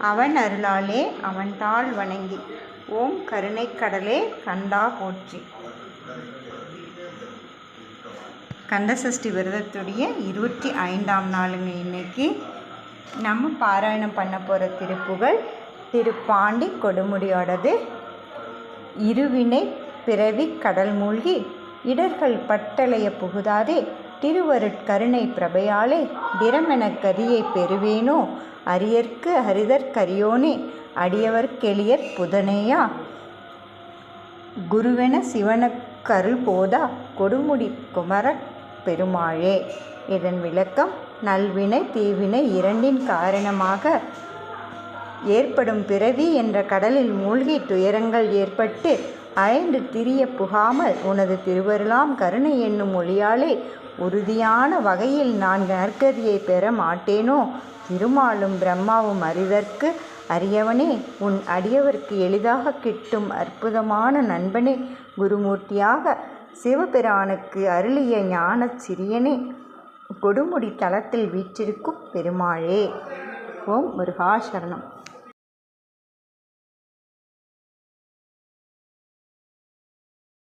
அவன் அருளாலே அவன்தாள் வணங்கி ஓம் கருணைக் கடலே கண்டா போற்றி. கந்தசஷ்டி விரதத்துடைய இருபத்தி ஐந்தாம் நாளுங்க இன்னைக்கு. நம்ம பாராயணம் பண்ண போகிற திருப்புகள் திருப்பாண்டி கொடுமுடியோடது. இருவினை பிறவி கடல் மூழ்கி இடர்கள் பட்டளைய புகுதாதே திருவருட்கருணை பிரபையாலே திறமெனக் பெறுவேனோ? அரியர்க்கு அரிதற்கரியோனே அடியவர்க்கெளியற் புதனேயா? குருவென சிவனுக்கருள் போதா கொடுமுடி குமரப் பெருமாளே. இதன் விளக்கம் நல்வினை தீவினை இரண்டின் காரணமாக ஏற்படும் பிறவி என்ற கடலில் மூழ்கி துயரங்கள் ஏற்பட்டு அயன்று திரிய புகாமல் உனது திருவருளாம் கருணை என்னும் மொழியாலே உறுதியான வகையில் நான் நற்கதியை பெற மாட்டேனோ? திருமாலும் பிரம்மாவும் அறிதற்கு அரியவனே உன் அடியவர்க்கு எளிதாக கிட்டும் அற்புதமான நண்பனே குருமூர்த்தியாக சிவபிரானுக்கு அருளிய ஞானச் சிறியனே கொடுமுடி தளத்தில் வீற்றிருக்கும் பெருமாளே. ஓம் முருகாசரணம்.